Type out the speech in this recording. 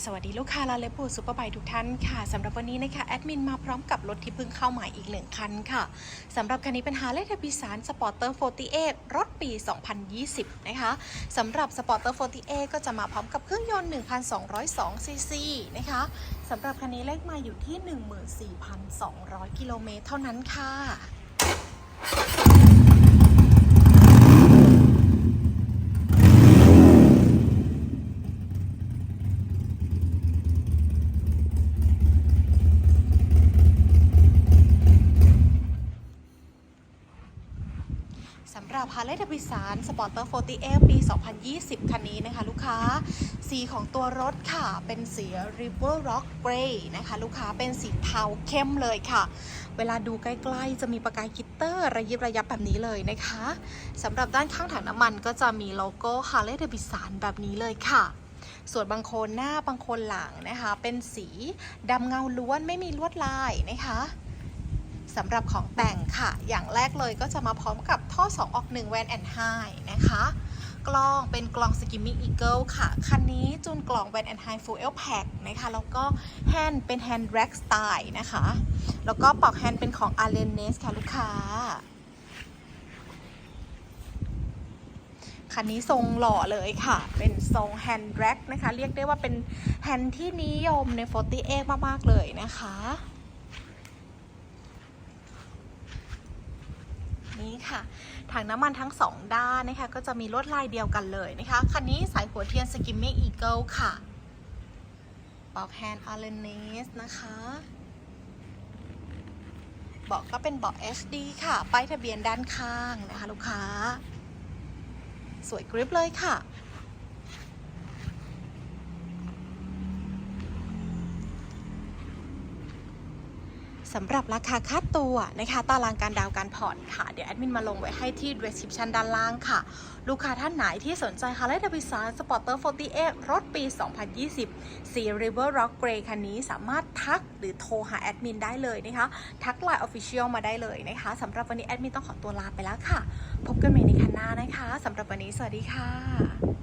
สวัสดีลูกค้าลาเลปูซูเปอร์ไบทุกท่านค่ะสำหรับวันนี้นะคะแอดมินมาพร้อมกับรถที่เพิ่งเข้าใหม่อีกหนึ่งคันค่ะสำหรับคันนี้เป็นฮาร์เลย์เดวิสันสปอร์เตอร์48รถปี 2020 นะคะสำหรับสปอร์เตอร์48ก็จะมาพร้อมกับเครื่องยนต์ 1,202ซีซีนะคะสำหรับคันนี้เลขมาอยู่ที่ 14,200 กิโลเมตรเท่านั้นค่ะ สำหรับ Harley Davidson Sporter 48ปี 2020 คันนี้นะคะ ลูกค้า สีของตัวรถค่ะ เป็นสี River Rock Grey นะคะ ลูกค้าเป็นสีเทาเข้มเลยค่ะ เวลาดูใกล้ๆ จะมีประกายกิตเตอร์ระยิบระยับแบบนี้เลยนะคะสำหรับด้านข้างถังน้ำมันก็จะมีโลโก้ Harley Davidson แบบนี้เลยค่ะส่วนบางโคนหน้าบางโคนหลังนะคะ เป็นสีดำเงาล้วนไม่มีลวดลายนะคะ สำหรับของแต่งค่ะ อย่างแรกเลยก็จะมาพร้อมกับท่อ 2 ออก1 Van and High นะคะ กล้องเป็นกล้อง Skimming Eagle ค่ะ คันนี้จูนกล่อง Van and High Fuel Pack นะคะ แล้วก็แฮนด์เป็น Hand Drag Style นะคะ แล้วก็ปลอกแฮนด์เป็นของ a l e n n e s ค่ะลูกค้าคันนี้ทรงหล่อเลยค่ะ เป็นทรง Hand Drag นะคะ เรียกได้ว่าเป็นแฮนด์ที่นิยมใน48มาก ๆ เลยนะคะ นี้ค่ะ ถังน้ำมันทั้งสองด้านนะคะ ก็จะมีลวดลายเดียวกันเลยนะคะ คันนี้สายหัวเทียนสกิมแม่อีเกิลค่ะปอกแฮนด์อาร์เรนสนะคะเบาะก็เป็นเบาะ HD ค่ะ ป้ายทะเบียนด้านข้างนะคะ ลูกค้า สวยกริปเลยค่ะ สำหรับราคาค่าตัวนะคะตารางการดาวน์การผ่อนค่ะ เดี๋ยวแอดมินมาลงไว้ให้ที่ description ด้านล่างค่ะ ลูกค้าท่านไหนที่สนใจ Harley Davidson Sporter 48 รถปี 2020 สี River Rock Grey คันนี้สามารถทักหรือโทรหาแอดมินได้เลยนะคะ ทักไลน์ Official มาได้เลยนะคะสำหรับวันนี้แอดมินต้องขอตัวลาไปแล้วค่ะ พบกันใหม่ในคันหน้านะคะสำหรับวันนี้สวัสดีค่ะ